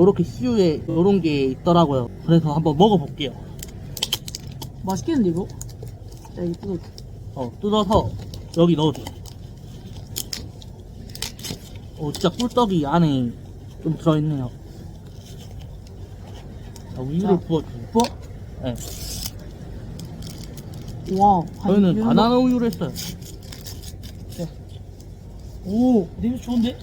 요렇게 씨유에 요런 게 있더라고요. 그래서 한번 먹어볼게요. 맛있겠는데 이거? 자 이거 뜯어 어, 뜯어서 여기 넣어줘. 어, 진짜 꿀떡이 안에 좀 들어있네요. 자, 우유를 자. 부어주세요. 뭐? 네. 와 저희는 한 바나나 우유를 했어요. 오 냄새 좋은데?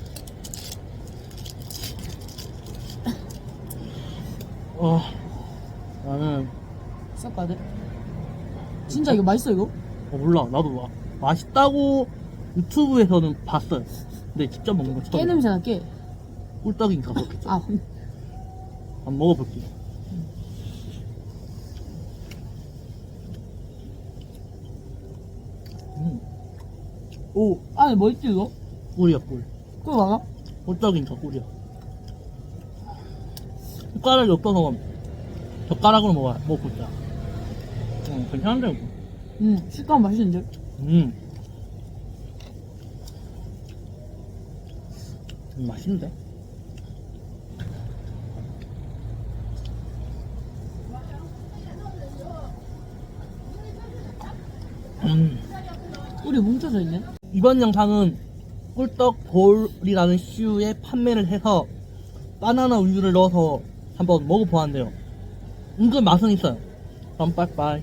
어, 나는, 섞어야 돼? 진짜 이거 맛있어 이거? 어, 몰라. 나도 마, 맛있다고 유튜브에서는 봤어요. 근데 직접 먹는 건 처음. 깨 냄새 나 깨. 꿀떡이니까 그렇겠죠. 아 한번 먹어볼게요. 음, 오, 안에 뭐 있지 이거? 꿀이야, 꿀. 그거 봐봐. 꿀떡이니까 꿀이야. 숟가락이 없어서 젓가락으로 먹어야, 먹고 있다. 음, 괜찮은데, 이거. 음, 식감 맛있는데? 음. 음, 맛있는데? 음. 꿀이 뭉쳐져 있네. 이번 영상은 꿀떡 볼이라는 슈에 판매를 해서 바나나 우유를 넣어서 한번 먹어보았는데요. 은근 맛은 있어요. 그럼 빠이빠이.